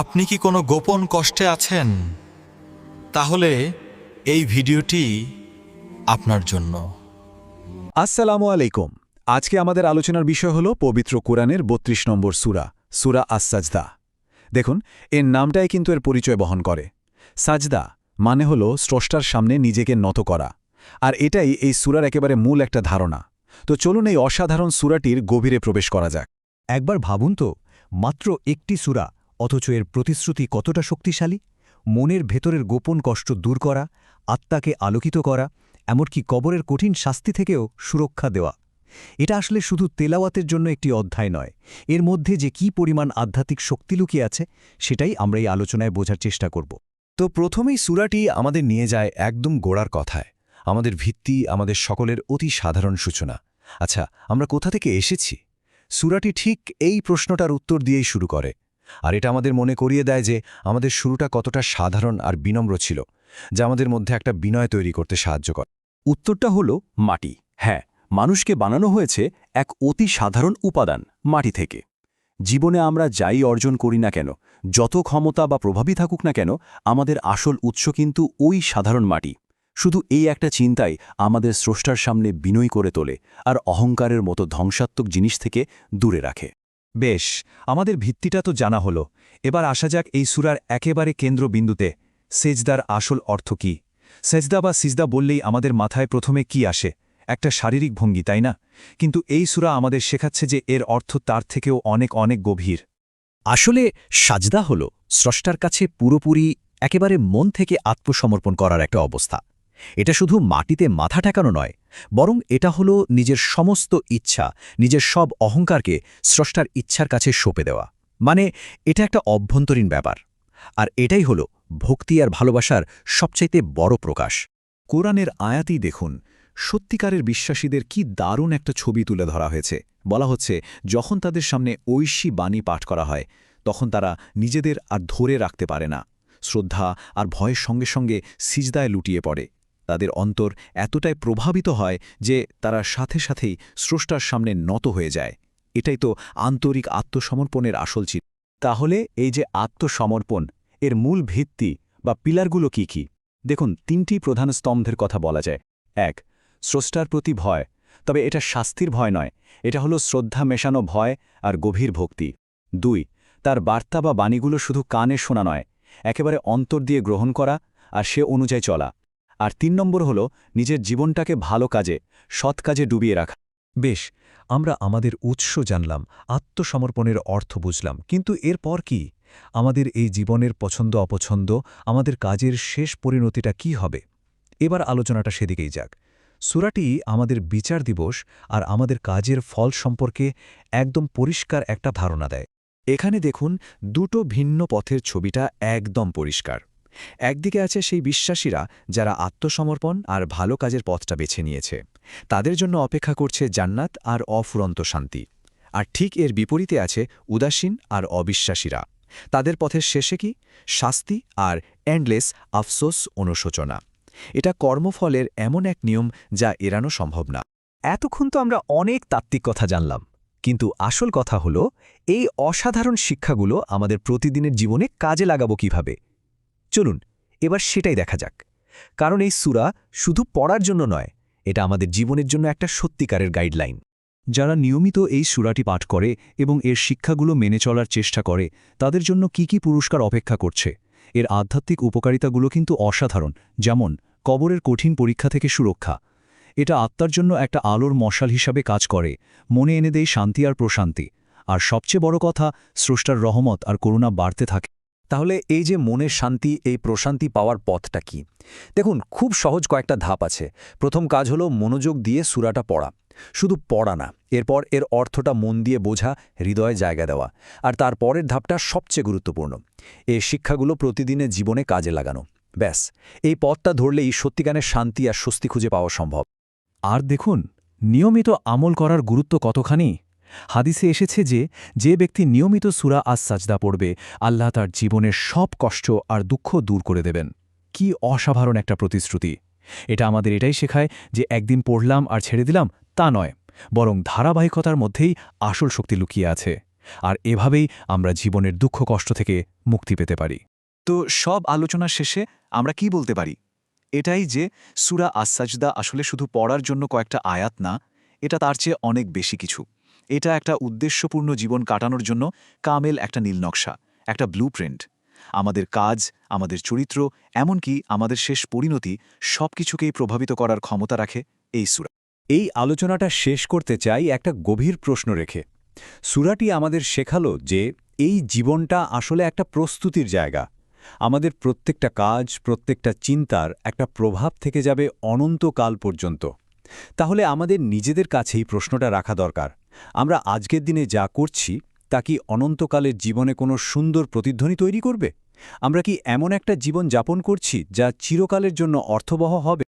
আপনি কি কোনো গোপন কষ্টে আছেন? তাহলে এই ভিডিওটি আপনার জন্য। আসসালামু আলাইকুম। আজকে আমাদের আলোচনার বিষয় হল পবিত্র কোরআনের বত্রিশ নম্বর সুরা সুরা আসাজদা দেখুন, এর নামটাই কিন্তু এর পরিচয় বহন করে। সাজদা মানে হল স্রষ্টার সামনে নিজেকে নত করা। আর এটাই এই সুরার একেবারে মূল একটা ধারণা। তো চলুন এই অসাধারণ সুরাটির গভীরে প্রবেশ করা যাক। একবার ভাবুন তো, মাত্র একটি সূরা অথচ এর প্রতিশ্রুতি কতটা শক্তিশালী? মনের ভেতরের গোপন কষ্ট দূর করা, আত্মাকে আলোকিত করা, এমনকি কবরের কঠিন শাস্তি থেকেও সুরক্ষা দেওয়া। এটা আসলে শুধু তেলাওয়াতের জন্য একটি অধ্যায় নয়। এর মধ্যে যে কি পরিমাণ আধ্যাত্মিক শক্তি লুকিয়ে আছে, সেটাই আমরা এই আলোচনায় বোঝার চেষ্টা করব। তো প্রথমেই সুরাটি আমাদের নিয়ে যায় একদম গোড়ার কথায়। আমাদের ভিত্তি, আমাদের সকলের অতি সাধারণ সূচনা। আচ্ছা আমরা কোথা থেকে এসেছি? সুরাটি ঠিক এই প্রশ্নটার উত্তর দিয়েই শুরু করে। আর এটা আমাদের মনে করিয়ে দেয় যে আমাদের শুরুটা কতটা সাধারণ আর বিনম্র ছিল, যা আমাদের মধ্যে একটা বিনয় তৈরি করতে সাহায্য করে। উত্তরটা হল মাটি। হ্যাঁ মানুষকে বানানো হয়েছে এক অতি সাধারণ উপাদান, মাটি থেকে। জীবনে আমরা যাই অর্জন করি না কেন, যত ক্ষমতা বা প্রভাবই থাকুক না কেন, আমাদের আসল উৎস কিন্তু ওই সাধারণ মাটি। শুধু এই একটা চিন্তাই আমাদের স্রষ্টার সামনে বিনয় করে তোলে আর অহংকারের মতো ধ্বংসাত্মক জিনিস থেকে দূরে রাখে। বেশ, আমাদের ভিত্তিটা তো জানা হলো। এবার আসা যাক এই সুরার একেবারে কেন্দ্রবিন্দুতে, সেজদার আসল অর্থ কি? সেজদা বা সিজদা বললেই আমাদের মাথায় প্রথমে কি আসে? একটা শারীরিক ভঙ্গি, তাই না? কিন্তু এই সুরা আমাদের শেখাচ্ছে যে এর অর্থ তার থেকেও অনেক অনেক গভীর। আসলে সাজদা হল স্রষ্টার কাছে পুরোপুরি একেবারে মন থেকে আত্মসমর্পণ করার একটা অবস্থা। এটা শুধু মাটিতে মাথা ঠেকানো নয় বরং এটা হলো নিজের সমস্ত ইচ্ছা, নিজের সব অহংকারকে স্রষ্টার ইচ্ছার কাছে সঁপে দেওয়া। মানে এটা একটা অভ্যন্তরীণ ব্যাপার। আর এটাই হলো ভক্তি আর ভালোবাসার সবচাইতে বড় প্রকাশ। কোরআনের আয়াতেই দেখুন, সত্যিকারের বিশ্বাসীদের কি দারুণ একটা ছবি তুলে ধরা হয়েছে। বলা হচ্ছে, যখন তাদের সামনে ঐশী বাণী পাঠ করা হয়, তখন তারা নিজেদের আর ধরে রাখতে পারে না। শ্রদ্ধা আর ভয়ের সঙ্গে সঙ্গে সিজদায় লুটিয়ে পড়ে। তাদের অন্তর এতটাই প্রভাবিত হয় যে তারা সাথে সাথেই স্রষ্টার সামনে নত হয়ে যায়। এটাই তো আন্তরিক আত্মসমর্পণের আসল চিত্র। তাহলে এই যে আত্মসমর্পণ, এর মূল ভিত্তি বা পিলারগুলো কি কি? দেখুন, তিনটি প্রধান স্তম্ভের কথা বলা যায়। এক, স্রষ্টার প্রতি ভয়। তবে এটা শাস্তির ভয় নয়। এটা হলো শ্রদ্ধা মেশানো ভয় আর গভীর ভক্তি। দুই, তার বার্তা বা বাণীগুলো শুধু কানে শোনা নয়। একেবারে অন্তর দিয়ে গ্রহণ করা আর সে অনুযায়ী চলা। আর তিন নম্বর হল নিজের জীবনটাকে ভালো কাজে, সৎ কাজে ডুবিয়ে রাখা। বেশ, আমরা আমাদের উৎস জানলাম, আত্মসমর্পণের অর্থ বুঝলাম, কিন্তু এরপর কি? আমাদের এই জীবনের পছন্দ অপছন্দ, আমাদের কাজের শেষ পরিণতিটা কি হবে? এবার আলোচনাটা সেদিকেই যাক। সুরাটি আমাদের বিচার দিবস আর আমাদের কাজের ফল সম্পর্কে একদম পরিষ্কার একটা ধারণা দেয়। এখানে দেখুন, দুটো ভিন্ন পথের ছবিটা একদম পরিষ্কার। একদিকে আছে সেই বিশ্বাসীরা যারা আত্মসমর্পণ আর ভালো কাজের পথটা বেছে নিয়েছে। তাদের জন্য অপেক্ষা করছে জান্নাত আর অফুরন্ত শান্তি। আর ঠিক এর বিপরীতে আছে উদাসীন আর অবিশ্বাসীরা। তাদের পথের শেষে কি? শাস্তি আর এন্ডলেস আফসোস অনুশোচনা। এটা কর্মফলের এমন এক নিয়ম যা এড়ানো সম্ভব না। এতক্ষণ তো আমরা অনেক তাত্ত্বিক কথা জানলাম। কিন্তু আসল কথা হল, এই অসাধারণ শিক্ষাগুলো আমাদের প্রতিদিনের জীবনে কাজে লাগাবো কীভাবে? চলুন, এবার সেটাই দেখা যাক। কারণ এই সুরা শুধু পড়ার জন্য নয়, এটা আমাদের জীবনের জন্য একটা সত্যিকারের গাইডলাইন যারা নিয়মিত এই সুরাটি পাঠ করে এবং এর শিক্ষাগুলো মেনে চলার চেষ্টা করে, তাদের জন্য কি কি পুরস্কার অপেক্ষা করছে? এর আধ্যাত্মিক উপকারিতাগুলো কিন্তু অসাধারণ, যেমন কবরের কঠিন পরীক্ষা থেকে সুরক্ষা। এটা আত্মার জন্য একটা আলোর মশাল হিসাবে কাজ করে, মনে এনে দেয় শান্তি আর প্রশান্তি। আর সবচেয়ে বড় কথা, স্রষ্টার রহমত আর করুণা বাড়তে থাকে। তাহলে এই যে মনের শান্তি, এই প্রশান্তি পাওয়ার পথটা কি? দেখুন, খুব সহজ কয়েকটা ধাপ আছে। প্রথম কাজ হলো মনোযোগ দিয়ে সুরাটা পড়া। শুধু পড়া না, এরপর এর অর্থটা মন দিয়ে বোঝা, হৃদয়ে জায়গা দেওয়া। আর তার পরের ধাপটা সবচেয়ে গুরুত্বপূর্ণ এই শিক্ষাগুলো প্রতিদিনের জীবনে কাজে লাগানো। ব্যাস, এই পথটা ধরলেই সত্যিকানের শান্তি আর স্বস্তি খুঁজে পাওয়া সম্ভব। আর দেখুন, নিয়মিত আমল করার গুরুত্ব কতখানি? হাদিসে এসেছে যে যে ব্যক্তি নিয়মিত সুরা আজ সাজদা পড়বে, আল্লাহ তার জীবনের সব কষ্ট আর দুঃখ দূর করে দেবেন। কি অসাধারণ একটা প্রতিশ্রুতি। এটা আমাদের এটাই শেখায় যে, একদিন পড়লাম আর ছেড়ে দিলাম, তা নয়। বরং ধারাবাহিকতার মধ্যেই আসল শক্তি লুকিয়ে আছে। আর এভাবেই আমরা জীবনের দুঃখ কষ্ট থেকে মুক্তি পেতে পারি। তো সব আলোচনা শেষে আমরা কি বলতে পারি? এটাই যে, সুরা আসাজদা আসলে শুধু পড়ার জন্য কয়েকটা আয়াত না, এটা তার চেয়ে অনেক বেশি কিছু। এটা একটা উদ্দেশ্যপূর্ণ জীবন কাটানোর জন্য কামেল একটা নীলনকশা একটা ব্লুপ্রিন্ট আমাদের কাজ, আমাদের চরিত্র, এমনকি আমাদের শেষ পরিণতি সবকিছুকেই প্রভাবিত করার ক্ষমতা রাখে এই সুরা। এই আলোচনাটা শেষ করতে চাই একটা গভীর প্রশ্ন রেখে। সুরাটি আমাদের শেখালো যে এই জীবনটা আসলে একটা প্রস্তুতির জায়গা। আমাদের প্রত্যেকটা কাজ, প্রত্যেকটা চিন্তার একটা প্রভাব থেকে যাবে অনন্তকাল পর্যন্ত। তাহলে আমাদের নিজেদের কাছেই প্রশ্নটা রাখা দরকার। আমরা আজকের দিনে যা করছি, তা কি অনন্তকালের জীবনে কোনো সুন্দর প্রতিধ্বনি তৈরি করবে? আমরা কি এমন একটা জীবন যাপন করছি, যা চিরকালের জন্য অর্থবহ হবে?